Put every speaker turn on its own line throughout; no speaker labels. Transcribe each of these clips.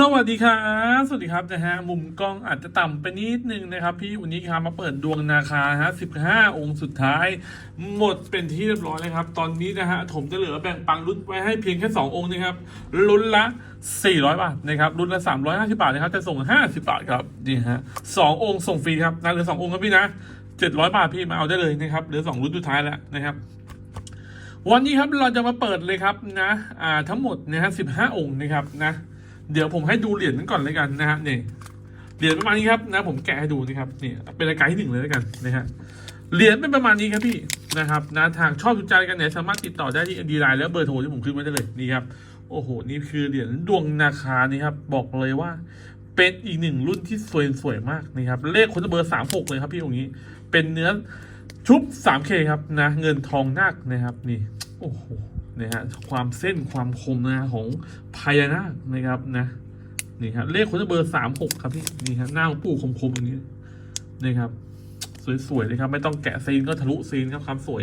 สวัสดีครับ สวัสดีครับนะฮะ มุมกล้องอาจจะต่ำไปนิดนึงนะครับ พี่วันนี้ครับมาเปิดดวงนาคาฮะสิบห้าองค์สุดท้าย หมดเป็นที่เรียบร้อยเลยครับ ตอนนี้นะฮะผมจะเหลือแบ่งปังรุ่นไว้ให้เพียงแค่สององค์นะครับรุ่นละ 400 บาทนะครับรุ่นละ 350 บาทนะครับ จะส่ง 50 บาทครับ นี่ฮะสององค์ส่งฟรีครับนะเหลือสององค์ครับพี่นะ 700 บาทพี่มาเอาได้เลยนะครับ เหลือสองรุ่นสุดท้ายแล้วนะครับวันนี้ครับเราจะมาเปิดเลยครับนะ อ่า ทั้งหมดนะฮะสิบห้าองค์นะครับนะ เดี๋ยวผมให้ดูเหรียญนั้นก่อนเลยกันนะฮะนี่เหรียญประมาณนี้ครับนะ ผมแกะให้ดูนะครับนี่เป็นรายการที่หนึ่งเลยแล้วกันนะฮะเหรียญเป็นประมาณนี้ครับพี่นะครับนะทางชอบถูกใจกันเนี่ยสามารถติดต่อได้ที่ดีไลน์และเบอร์โทรที่ผมขึ้นไว้ได้เลยนี่ครับโอ้โหนี่คือเหรียญดวงนาคานี่ครับบอกเลยว่า เป็นอีกหนึ่งรุ่นที่สวยสวยมากนะครับเลขคนเบอร์สามหกเลยครับพี่ตรงนี้ เป็นเนื้อชุบ 3K ครับนะเงินทองนาคนะครับนี่โอ้โห นะฮะความเส้นความคมนะของพญานาคนะครับนะนี่ครับเลขคนเบอร์สามหกครับพี่นี่ครับหน้าของปู่คมๆอย่างนี้นะครับสวยๆเลยครับไม่ต้องแกะซีนก็ทะลุซีนครับความสวย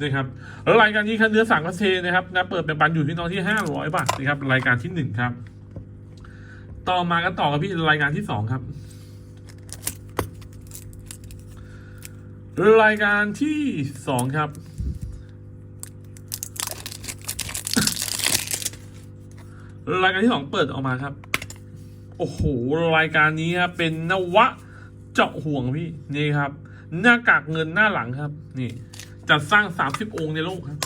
นะครับแล้วรายการนี้ครับเนื้อสังกะเทนะครับนะเปิดเป็นปันอยู่ที่น้องที่ห้าร้อยบาทนะครับรายการที่หนึ่งครับ ต่อมากันต่อกับพี่รายการที่สองครับ รายการที่สองครับ รายการที่สองเปิดออกมาครับ โอ้โห รายการนี้ครับเป็นนวะเจาะห่วงพี่ นี่ครับ หน้ากากเงินหน้าหลังครับ นี่จัดสร้างสามสิบองค์ในโลกครับ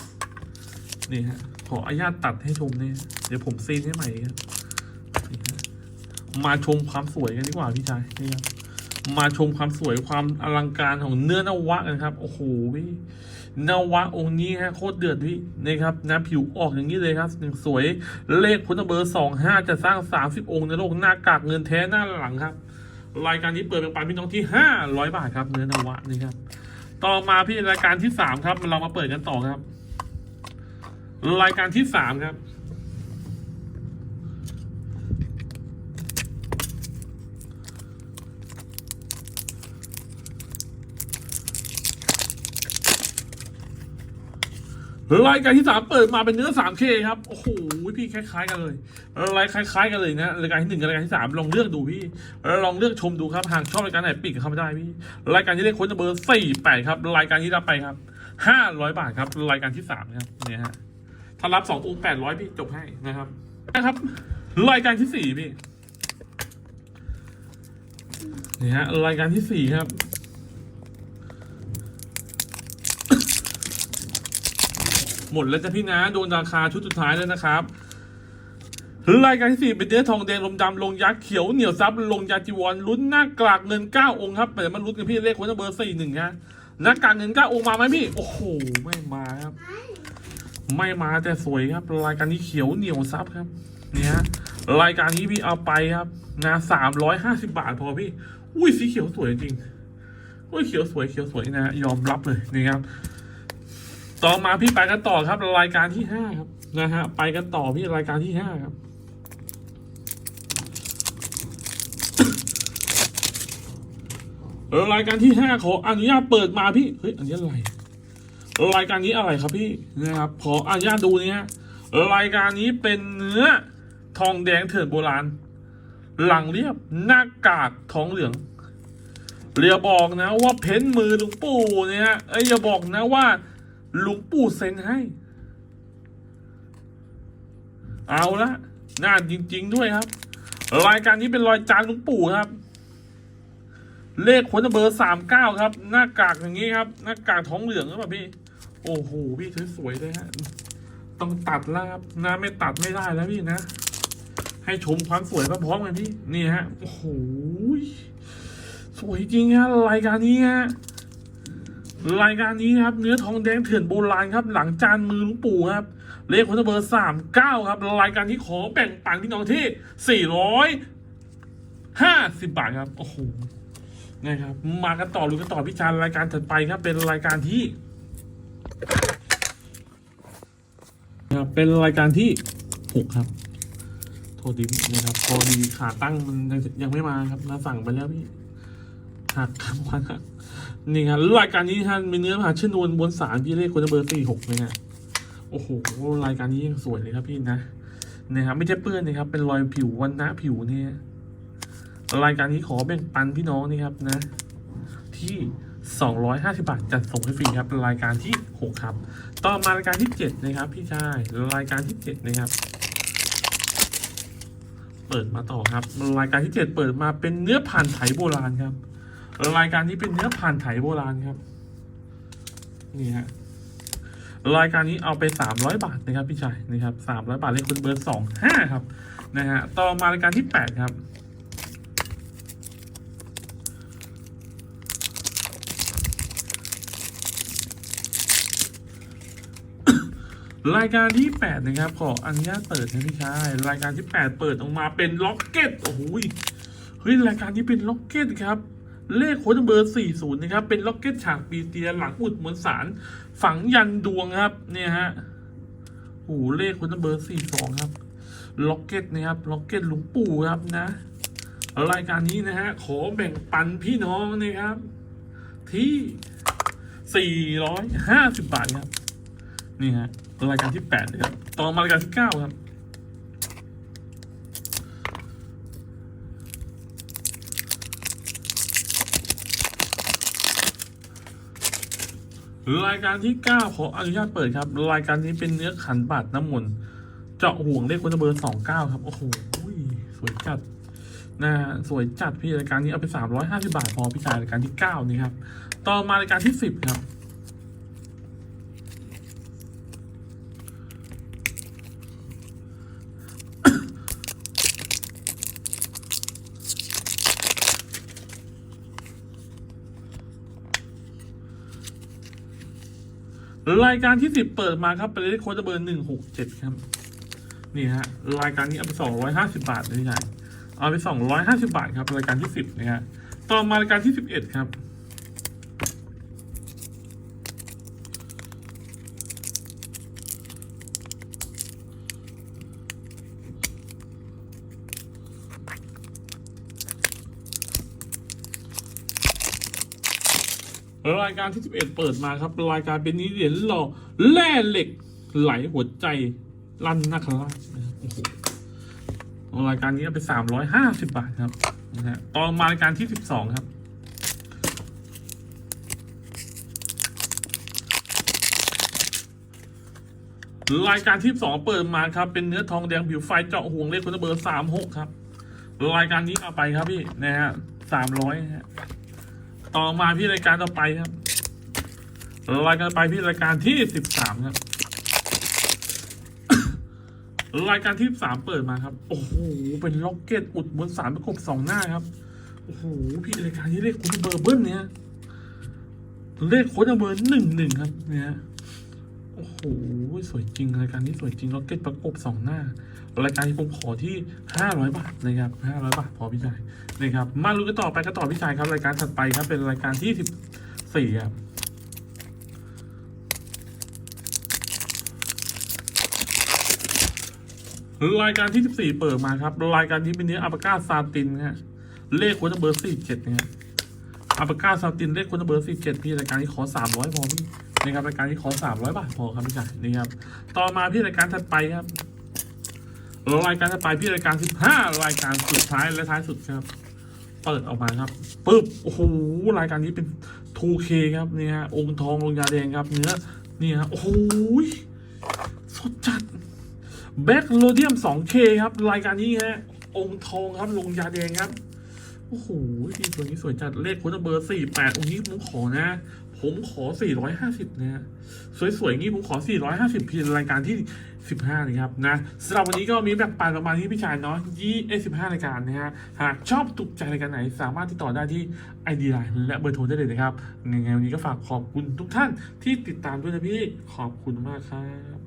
นี่ฮะ ขออนุญาตตัดให้ชมเนี่ย เดี๋ยวผมซีนให้ใหม่ครับมาชมความสวยกันดีกว่าพี่ชายนี่ครับ มาชมความสวยความอลังการของเนื้อนวะกันครับ โอ้โหพี่ นวะองค์นี้ฮะโคตรเดือดพี่นะครับนะผิวออกอย่างนี้เลยครับอย่างสวยเลขคุณเบอร์สองห้าจะสร้างสามสิบองค์ในโลกหน้ากากเงินแท้หน้าหลังครับ รายการนี้เปิดเป็นปันพี่น้องที่ห้าร้อยบาทครับเนื้อนวะนี่ครับต่อมาพี่รายการที่สามครับเรามาเปิดกันต่อครับ รายการที่สามครับ รายการที่สามเปิดมาเป็นเนื้อ 3K ครับ โอ้โห พี่คล้าย ๆ กันเลยรายคล้ายๆ กันเลยนะรายการที่หนึ่งกับรายการที่สามลองเลือกดูพี่ ลองเลือกชมดูครับ หากชอบรายการไหนปิดเข้ามาได้พี่ รายการที่เลขค้นเบอร์สี่แปดครับ รายการที่รับไปครับห้าร้อยบาทครับ รายการที่สามครับ เนี่ยฮะ ถ้ารับสององค์แปดร้อยพี่จบให้นะครับ นะครับ รายการที่สี่พี่ นี่ฮะ รายการที่สี่ครับ หมดแล้วจ้ะพี่นะโดนราคาชุดสุดท้ายแล้วนะครับรายการที่สี่เป็นเนื้อทองแดงลมดำลงยักษ์เขียวเหนียวซับลงยาจีวรลุ้นหน้ากากเงินเก้าองค์ครับเดี๋ยวมาลุ้นกันพี่เลขคนละเบอร์สี่หนึ่งฮะหน้ากากเงินเก้าองค์มาไหมพี่ โอ้โหไม่มาครับ ไม่มาแต่สวยครับ รายการนี้เขียวเหนียวซับครับ เนี่ยฮะรายการนี้พี่เอาไปครับนะสามร้อยห้าสิบาทพอพี่ อุ้ยสีเขียวสวยจริงอุ้ยเขียวสวยเขียวสวยนะ ยอมรับเลยนี่ครับ ต่อมาพี่ไปกันต่อครับรายการที่ห้าครับนะฮะไปกันต่อพี่รายการที่ห้าครับ รายการที่ห้าขออนุญาตเปิดมาพี่เฮ้ยอันนี้อะไรรายการนี้อะไรครับพี่นะครับขออนุญาตดูเนี่ยรายการนี้เป็นเนื้อทองแดงเถื่อนโบราณ หลังเรียบหน้ากากทองเหลืองเรียบอกนะว่าเพ้นมือหลวงปู่เนี่ยเอ้อย่าบอกนะว่า หลวงปู่เซ็นให้ เอาละน่าจริง ๆ ด้วยครับ รายการนี้เป็นรอยจานหลวงปู่ครับ เลขคนเบอร์สามเก้าครับ หน้ากากอย่างนี้ครับ หน้ากากท้องเหลืองหรือเปล่าพี่ โอ้โหพี่สวยๆเลยฮะต้องตัดแล้วครับนะไม่ตัดไม่ได้แล้วพี่นะ ให้ชมความสวยพร้อมๆกันพี่ นี่ฮะ โอ้โห สวยจริงฮะรายการนี้ฮะ รายการนี้ครับเนื้อทองแดงเถื่อนโบราณครับหลังจานมือหลวงปู่ครับเลขคนเบอร์สามเก้าครับรายการที่ขอแบ่งปันพี่น้องที่สี่ร้อยห้าสิบบาทครับโอ้โหนะครับมากันต่อรู้กันต่อพิจารรายการถัดไปครับ เป็นรายการที่นะครับเป็นรายการที่หกครับ โทษดีนะครับพอดีขาตั้งมันยังไม่มาครับนะสั่งไปแล้วพี่หักครับวันหัก นี่ครับรายการนี้ท่านมีเนื้อหาชนวนบนสารพี่เลขคนละเบอร์สี่หกเลยนะโอ้โหรายการนี้สวยเลยครับพี่นะนะครับไม่ใช่เปื้อนนะครับ เป็นรอยผิววันนะผิวเนี่ยรายการนี้ขอแบ่งปันพี่น้องนะครับนะ ที่250 บาทจัดส่งให้ฟรีครับ รายการที่ 6 ครับ ต่อมารายการที่ 7 นะครับ พี่ชายรายการที่ 7 นะครับ เปิดมาต่อครับ รายการที่ 7 เปิดมาเป็นเนื้อผ่านไถโบราณครับ รายการนี้เป็นเนื้อผ่านไถโบราณครับ นี่ฮะรายการนี้เอาไป300บาทนะครับพี่ชายนะครับ300บาทเลขคุณเบอร์25ครับนะฮะต่อมารายการที่8ครับรายการที่ 8 นะครับ ขออนุญาตเปิดนะพี่ชายรายการที่ 8 เปิดออกมาเป็นล็อกเก็ตโอ้โหยเฮ้ยรายการนี้เป็นล็อกเก็ตครับ เลขโค้ดเบอร์ 40 นะครับ เป็นล็อกเก็ตฉากปีเตียหลังอุดมวลสาร ฝังยันดวงครับ เนี่ยฮะโอ้โหเลขโค้ดเบอร์ 42 ครับ ล็อกเก็ตนะครับ ล็อกเก็ตหลวงปู่ครับนะ รายการนี้นะฮะ ขอแบ่งปันพี่น้องนะครับ ที่ 450 บาทครับ นี่ฮะ รายการที่8นะครับ ต่อมารายการที่ 9 ครับ รายการที่ 9 ขออนุญาตเปิดครับ รายการนี้เป็นเนื้อขันบาดน้ำมนต์เจาะห่วงเลขคนเบอร์สองเก้าครับ โอ้โหสวยจัดนะฮะสวยจัดพี่รายการนี้เอาไปสามร้อยห้าสิบาทพอพี่ชายรายการที่เก้านี่ครับ ต่อมารายการที่สิบครับ รายการที่สิบเปิดมาครับเป็นเลขโค้ดเบอร์หนึ่งหกเจ็ดครับ นี่ฮะรายการนี้เอาไปสองร้อยห้าสิบาทเลยใหญ่เอาไปสองร้อยห้าสิบาทครับรายการที่สิบนะฮะต่อมารายการที่สิบเอ็ดครับ รายการที่ 11 เปิดมาครับ รายการเป็นนี้เหรียญหล่อแร่เหล็กไหลหัวใจลั่นนาคราชนะครับโอ้โหรายการนี้เอาไป 350 บาทครับนะฮะต่อมารายการที่ 12 ครับรายการที่สองเปิดมาครับ เป็นเนื้อทองแดงผิวไฟเจาะห่วงเลขคุณเบอร์สามหกครับ รายการนี้เอาไปครับพี่นะฮะสามร้อยฮะ ต่อมาพี่รายการต่อไปครับรายการไปพี่รายการที่สิบสามครับรายการที่สามเปิดมาครับ โอ้โห เป็นล็อกเก็ตอุดบนสารประกบสองหน้าครับ โอ้โห พี่รายการที่เลขคุณเบอร์เบิ้ลเนี่ย เลขโค้ดเบอร์หนึ่งหนึ่งครับ เนี่ย โอ้โห สวยจริง รายการนี้สวยจริงล็อกเก็ตประกบสองหน้า รายการที่ผมขอที่ห้าร้อยบาทนะครับห้าร้อยบาทพอพี่ชายนะครับ มาลุ้นกันต่อไปกันต่อพี่ชายครับ รายการถัดไปครับเป็นรายการที่สิบสี่ครับรายการที่ 14 เปิดมาครับ รายการที่เป็นเนื้ออัปกาซาตินฮะเลขคนเบอร์47เนี่ยอัปกาซาตินเลขคนเบอร์47พี่รายการนี้ขอ300พอพี่ นะครับรายการนี้ขอ300บาทพอครับพี่ชายนี่ครับต่อมาพี่รายการถัดไปครับรายการถัดไปพี่รายการ15รายการสุดท้ายและท้ายสุดครับ เปิดออกมาครับปึ๊บโอ้โหรายการนี้เป็น 2K ครับนี่ฮะองค์ทองลงยาแดงครับเนื้อนี่ฮะโอ้โหสดจัดแบ็กโลเดียม 2K ครับ รายการนี้ฮะองค์ทองครับลงยาแดงครับโอ้โหตัวนี้สวยจัดเลขโค้ดเบอร์48องค์นี้ผมขอนะ ผมขอ 450 นะฮะ สวยๆงี้ผมขอ 450 เพี่รายการที่ 15 นะครับ นะสำหรับวันนี้ก็มีแบบปันประมาณที่พี่ชายเนาะยี่เอ15รายการนะฮะ หากชอบถูกใจรายการไหน สามารถติดต่อได้ที่ ID Line และเบอร์โทรได้เลยนะครับยังไงวันนี้ก็ฝากขอบคุณทุกท่านที่ติดตามด้วยนะพี่ ขอบคุณมากครับ